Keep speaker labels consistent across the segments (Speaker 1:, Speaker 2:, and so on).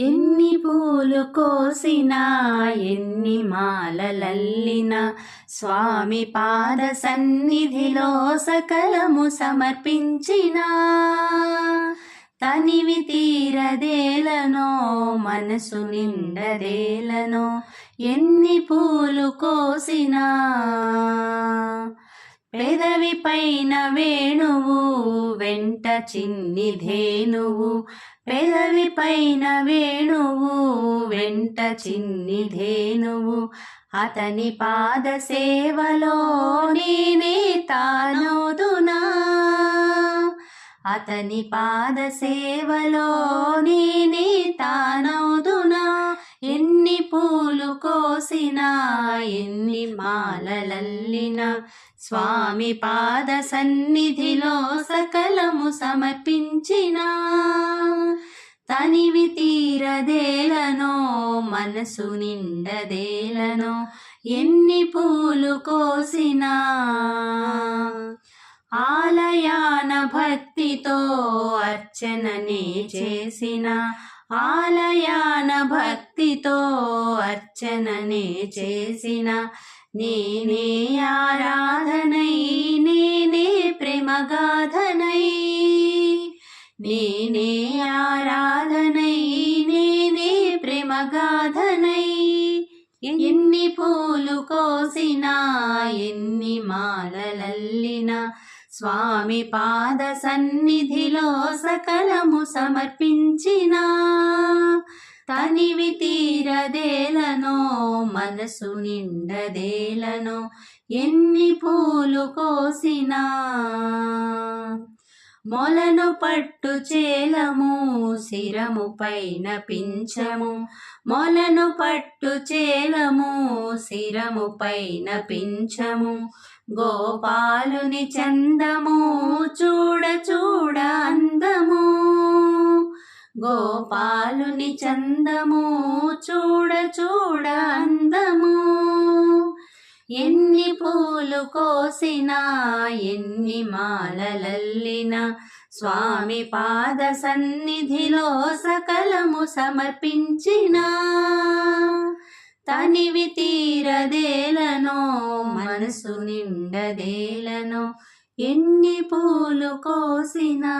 Speaker 1: ఎన్ని పూలు కోసినా ఎన్ని మాలలల్లిన స్వామి పాద సన్నిధిలో సకలము సమర్పించిన. తనివి తీరదేలనో మనసు నిండదేలనో ఎన్ని పూలు కోసినా. పెదవి పైన వేణువు వెంట చిన్ని ధేనువు. పెదవి పైన వేణువు వెంట చిన్ని ధేనువు. అతని పాద సేవలో నేనే తానోదునా? అతని పాద సేవలో నేనే తాను కోసినా ఎన్ని మాలలల్లిన స్వామి పాద సన్నిధిలో సకలము సమర్పించిన. తనివి తీరదేలనో మనసు నిండదేలనో ఎన్ని పూలు కోసినా. ఆలయాన భక్తితో అర్చనని చేసిన. ఆలయాన భక్తితో అర్చనని చేసిన నేనే ఆరాధనై నేనే ప్రేమగాధనై నేనే ఆరాధనై నేనే ప్రేమగాధనై ఎన్ని పూలు కోసినా ఎన్ని మాలలల్లినా స్వామి పాద సన్నిధిలో సకలము సమర్పించిన తనివి తీరదేలనో మనసు నిండదేలనో ఎన్ని పూలు కోసినా? మొలను పట్టు చేలము శిరము పైన పించము మొలను పట్టు చేలము శిరము పైన పించము గోపాలుని చందము చూడ చూడ అందము. గోపాలుని చందము చూడ చూడ అందము. ఎన్ని పూలు కోసినా ఎన్ని మాలలల్లిన స్వామి పాద సన్నిధిలో సకలము సమర్పించిన. తనివి తీరదేలనో మనసు నిండదేలను ఎన్ని పూలు కోసినా.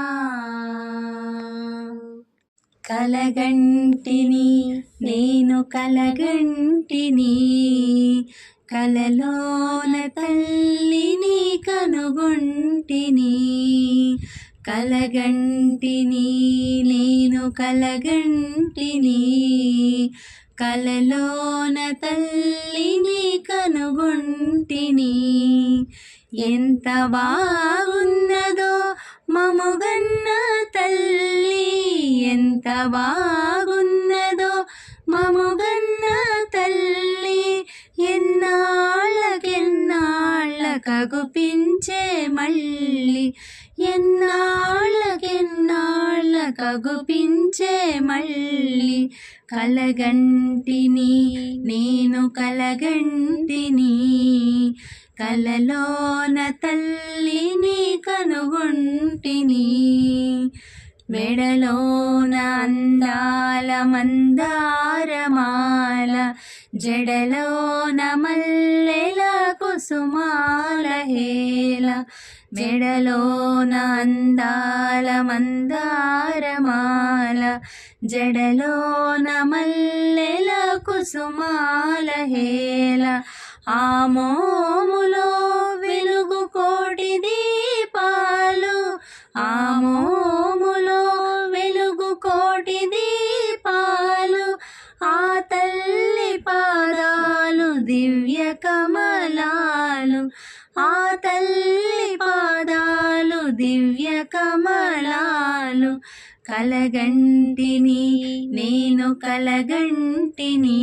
Speaker 1: కలగంటిని నేను కలగంటిని కలలోన తల్లిని కనుగొంటిని. కలగంటిని నేను కలగంటిని కలలోన తల్లిని గుంటిని ఎంత బాగున్నదో మముగన్న తల్లి. ఎంత బాగున్నదో మముగన్న తల్లి. ఎన్నాళ్ళకెన్నాళ్ళ కగుపించే మళ్ళీ ఎన్నాళ్ళకెన్నాళ్ళ కగుపించే మళ్ళీ కలగంటిని నేను కలగంటిని. కలలోన తల్లిని కనుగొంటిని మెడలోన అందాల మందారమాల జడలోన మల్లెల కుసుమాల హేల మెడలోన అందాల మందారమాల జడలోన మల్లెల కుసుమాల హేల ఆ మోములో వెలుగు కోటి దీపాలు ఆ మోములో వెలుగు కోటి దీపాలు ఆ తల్లి పాదాలు దివ్య కమలాలు ఆ తల్లి దివ్య కమలాలు కలగంటిని నేను కలగంటిని.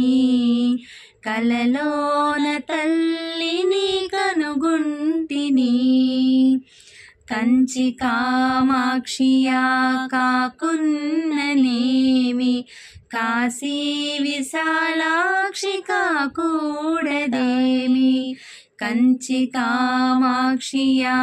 Speaker 1: కలలోన తల్లిని కనుగుంటిని. కంచి కామాక్షియా కాకున్ననేమి కాశీ విశాలాక్షి కాకూడదేమి. కంచి కామాక్షియా